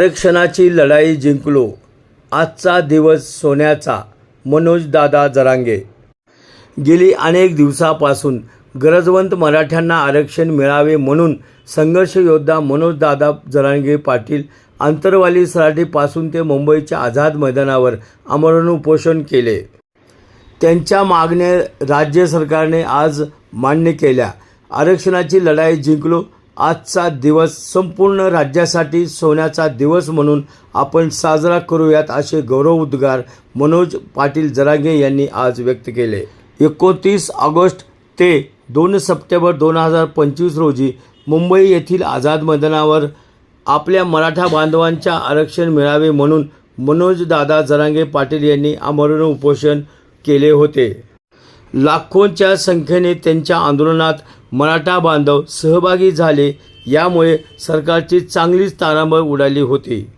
आरक्षणाची लढाई जिंकलो. आजचा दिवस सोन्याचा. मनोजदादा जरांगे. गेली अनेक दिवसापासून गरजवंत मराठ्यांना आरक्षण मिळावे म्हणून संघर्ष योद्धा जरांगे पाटील आंतरवाली सराठीपासून ते मुंबईच्या आझाद मैदानावर आमरण उपोषण केले. त्यांच्या मागण्या राज्य सरकारने आज मान्य केल्या. आरक्षणाची लढाई जिंकलो. आजचा दिवस संपूर्ण राज्यासाठी सोन्याचा दिवस म्हणून आपण साजरा करूयात असे गौरव उद्गार मनोज पाटील जरांगे यांनी आज व्यक्त केले. एकोणतीस ऑगस्ट ते दोन सप्टेंबर दोन हजार पंचवीस रोजी मुंबई येथील आझाद मैदानावर आपल्या मराठा बांधवांच्या आरक्षण मिळावे म्हणून मनोजदादा जरांगे पाटील यांनी आमरण उपोषण केले होते. लाखोंच्या संख्येने त्यांच्या आंदोलनात मराठा बांधव सहभागी झाले यामुळे सरकारची चांगलीच तारांबळ उडाली होती.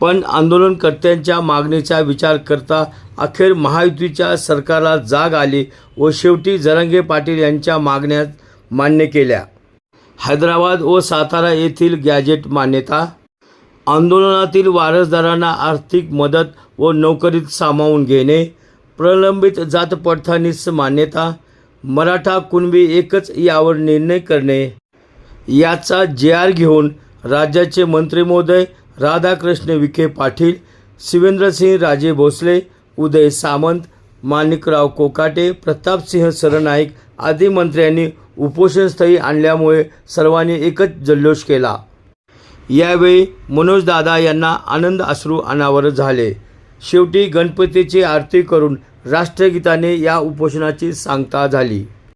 पण आंदोलनकर्त्यांच्या मागणीचा विचार करता अखेर महायुतीच्या सरकारला जाग आली व शेवटी जरांगे पाटील यांच्या मागण्या मान्य केल्या. हैदराबाद व सातारा येथील गॅजेट मान्यता? आंदोलनातील वारसदारांना आर्थिक मदत व नोकरीत सामावून घेणे? प्रलंबित जात पडताळणीस मान्यता? मराठा कुणबी एकच यावर निर्णय करणे. याचा जे आर घेऊन राज्याचे मंत्री महोदय राधाकृष्ण विखे पाटील शिवेंद्रसिंह राजे भोसले उदय सामंत माणिकराव कोकाटे प्रतापसिंह सरनाईक आदी मंत्र्यांनी उपोषणस्थळी आणल्यामुळे सर्वांनी एकच जल्लोष केला. यावेळी मनोजदादा यांना आनंद अश्रू अनावर झाले. शेवटी गणपतीची आरती करून राष्ट्रगीताने या उपोषणाची सांगता झाली.